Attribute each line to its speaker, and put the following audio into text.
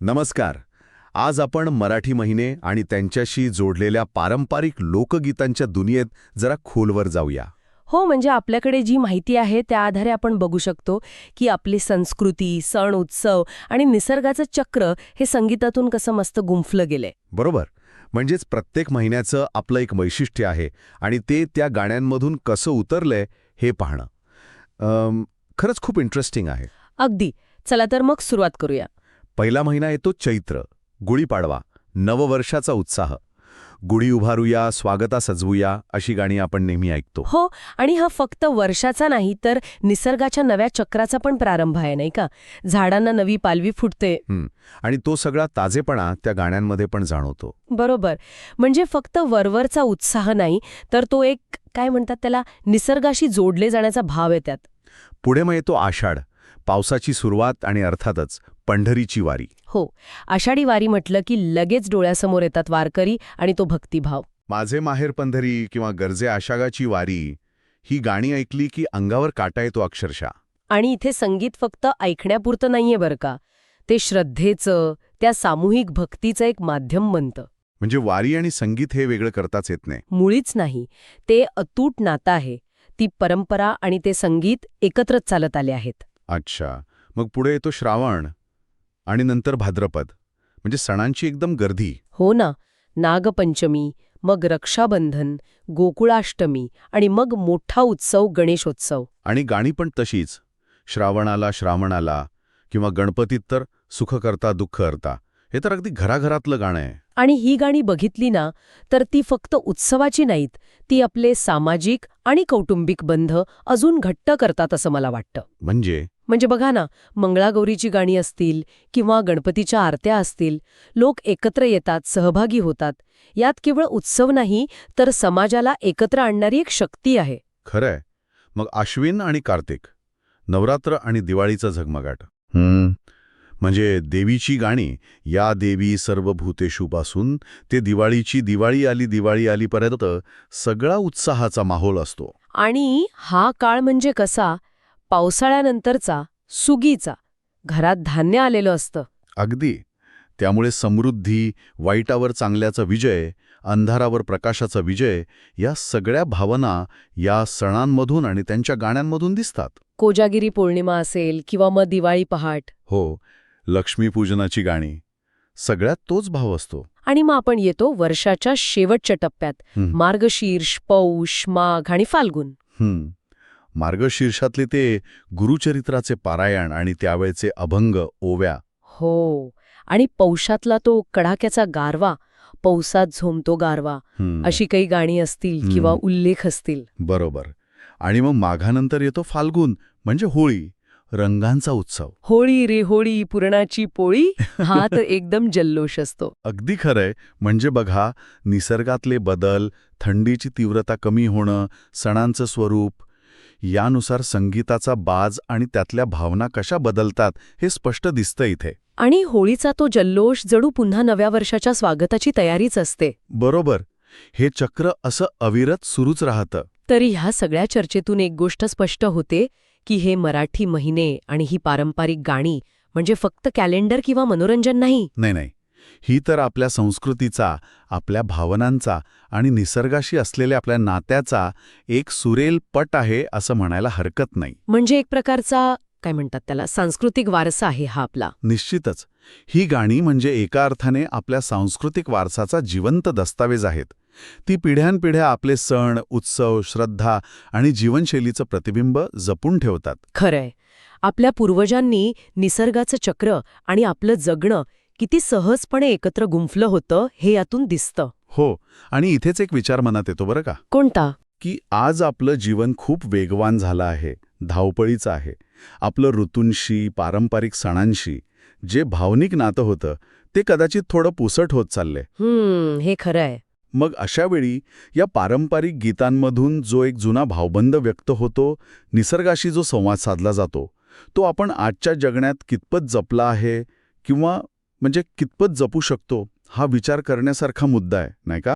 Speaker 1: नमस्कार. आज आपण मराठी महिने आणि त्यांच्याशी जोडलेल्या पारंपरिक लोकगीतांच्या दुनियेत जरा खोलवर जाऊया.
Speaker 2: हो म्हणजे आपल्याकडे जी माहिती आहे त्या आधारे आपण बघू शकतो की आपली संस्कृती सण उत्सव आणि निसर्गाचं चक्र हे संगीतातून कसं मस्त गुंफलं गेलंय.
Speaker 1: बरोबर. म्हणजेच प्रत्येक महिन्याचं आपलं एक वैशिष्ट्य आहे आणि ते त्या गाण्यांमधून कसं उतरलंय हे पाहणं. अम, खरंच खूप इंटरेस्टिंग आहे.
Speaker 2: अगदी. चला तर मग सुरुवात करूया.
Speaker 1: पहिला महिना येतो चैत्र. गुढीपाडवा नववर्षाचा उत्साह. गुढी उभारूया स्वागता सजवूया अशी गाणी आपण नेहमी ऐकतो.
Speaker 2: हो आणि हा फक्त वर्षाचा नाही तर निसर्गाच्या नव्या चक्राचा पण प्रारंभ आहे नाही का? झाडांना नवी पालवी फुटते.
Speaker 1: आणि तो सगळा ताजेपणा त्या गाण्यांमध्ये पण जाणवतो.
Speaker 2: बरोबर. म्हणजे फक्त वरवरचा उत्साह नाही तर तो एक काय म्हणतात त्याला निसर्गाशी जोडले जाण्याचा भाव आहे त्यात.
Speaker 1: पुढे मग येतो आषाढ. पावसाची सुरुवात आणि अर्थातच पंढरीची वारी.
Speaker 2: हो आषाढी वारी म्हटलं की लगेच डोळ्यासमोर येतात वारकरी आणि तो भक्तिभाव.
Speaker 1: माझे माहेर पंढरी किंवा गरजे आशागाची वारी ही गाणी ऐकली की अंगावर काटा येतो अक्षरशः.
Speaker 2: आणि इथे संगीत फक्त ऐकण्यापुरतं नाहीये बरं का. ते श्रद्धेचं त्या सामूहिक भक्तीचं एक माध्यम बनतं.
Speaker 1: म्हणजे वारी आणि संगीत हे वेगळं करताच येत नाही.
Speaker 2: मुळीच नाही. ते अतूट नातं आहे. ती परंपरा आणि ते संगीत एकत्रच चालत आले आहेत.
Speaker 1: अच्छा. मग पुढे येतो श्रावण आणि नंतर भाद्रपद. म्हणजे सणांची एकदम गर्दी.
Speaker 2: हो ना. नागपंचमी मग रक्षाबंधन गोकुळाष्टमी आणि मग मोठा उत्सव गणेशोत्सव.
Speaker 1: आणि गाणी पण तशीच. श्रावणाला श्रावणाला किंवा गणपतीत तर सुख करता दुःख हरता हे तर अगदी घराघरातलं गाणं आहे.
Speaker 2: आणि ही गाणी बघितली ना तर ती फक्त उत्सवाची नाहीत. ती आपले सामाजिक आणि कौटुंबिक बंध अजून घट्ट करतात असं मला वाटतं.
Speaker 1: म्हणजे?
Speaker 2: म्हणजे बघा ना मंगळागौरीची गाणी असतील किंवा गणपतीच्या आरत्या असतील लोक एकत्र येतात सहभागी होतात. यात केवळ उत्सव नाही तर समाजाला एकत्र आणणारी एक शक्ती आहे.
Speaker 1: खरंय. मग आश्विन आणि कार्तिक नवरात्र आणि दिवाळीचा झगमगाट. हम्म. म्हणजे देवीची गाणी या देवी सर्व भूतेषूपासून ते दिवाळीची दिवाळी आली दिवाळी आलीपर्यंत सगळा उत्साहाचा माहोल असतो.
Speaker 2: आणि हा काळ म्हणजे कसा? पावसाळ्यानंतरचा सुगीचा घरात धान्य आलेलं असतं.
Speaker 1: अगदी. त्यामुळे समृद्धी वाईटावर चांगल्याचा विजय अंधारावर प्रकाशाचा विजय या सगळ्या भावना या सणांमधून आणि त्यांच्या गाण्यांमधून दिसतात.
Speaker 2: कोजागिरी पौर्णिमा असेल किंवा मग दिवाळी पहाट.
Speaker 1: हो लक्ष्मीपूजनाची गाणी. सगळ्यात तोच भाव असतो.
Speaker 2: आणि मग आपण येतो वर्षाच्या शेवटच्या टप्प्यात. मार्गशीर्ष पौष माघ आणि फाल्गुन.
Speaker 1: मार्गशीर्षातले ते गुरुचरित्राचे पारायण आणि त्यावेळचे अभंग ओव्या.
Speaker 2: हो आणि पौषातला तो कडाक्याचा गारवा पौसात झोमतो गारवा. अशी काही गाणी असतील. किंवा उल्लेख असतील.
Speaker 1: बरोबर. आणि मग माघानंतर येतो फाल्गुन म्हणजे होळी रंगांचा उत्सव.
Speaker 2: होळी रे होळी पुरणाची पोळी हा तर एकदम जल्लोष असतो.
Speaker 1: अगदी खरंय. म्हणजे बघा निसर्गातले बदल थंडीची तीव्रता कमी होणं सणांचं स्वरूप यानुसार संगीताचा बाज आणि त्यातल्या भावना कशा बदलतात हे स्पष्ट दिसतं इथे.
Speaker 2: आणि होळीचा तो जल्लोष जणू पुन्हा नव्या वर्षाच्या स्वागताची तयारीच असते.
Speaker 1: बरोबर. हे चक्र असं अविरत सुरूच राहतं.
Speaker 2: तरी ह्या सगळ्या चर्चेतून एक गोष्ट स्पष्ट होते की हे मराठी महिने आणि ही पारंपरिक गाणी म्हणजे फक्त कॅलेंडर किंवा मनोरंजन नाही.
Speaker 1: नाही नाही. ही तर आपल्या संस्कृतीचा आपल्या भावनांचा आणि निसर्गाशी असलेल्या आपल्या नात्याचा एक सुरेल पट आहे असं म्हणायला हरकत नाही.
Speaker 2: म्हणजे एक प्रकारचा काय म्हणतात त्याला सांस्कृतिक वारसा आहे हा आपला.
Speaker 1: निश्चितच. ही गाणी म्हणजे एका अर्थाने आपल्या सांस्कृतिक वारसाचा जिवंत दस्तावेज आहेत. ती पिढ्यानपिढ्या आपले सण उत्सव श्रद्धा आणि जीवनशैलीचं प्रतिबिंब जपून ठेवतात.
Speaker 2: खरंय. आपल्या पूर्वजांनी निसर्गाचं चक्र आणि आपलं जगणं किती सहजपणे एकत्र गुंफलं होतं हे यातून दिसतं.
Speaker 1: हो आणि इथेच एक विचार मनात येतो बरं का?
Speaker 2: कोणता?
Speaker 1: की आज आपलं जीवन खूप वेगवान झालं आहे धावपळीचं आहे. आपलं ऋतूंशी पारंपरिक सणांशी जे भावनिक नातं होतं ते कदाचित थोडं पुसट होत चाललंय.
Speaker 2: हे खरंय
Speaker 1: मग अशावेळी या पारंपरिक गीतांमधून जो एक जुना भावबंद व्यक्त होतो निसर्गाशी जो संवाद साधला जातो तो आपण आजच्या जगण्यात कितपत जपला आहे किंवा म्हणजे कितपत जपू शकतो हा विचार करण्यासारखा मुद्दा आहे नाही का?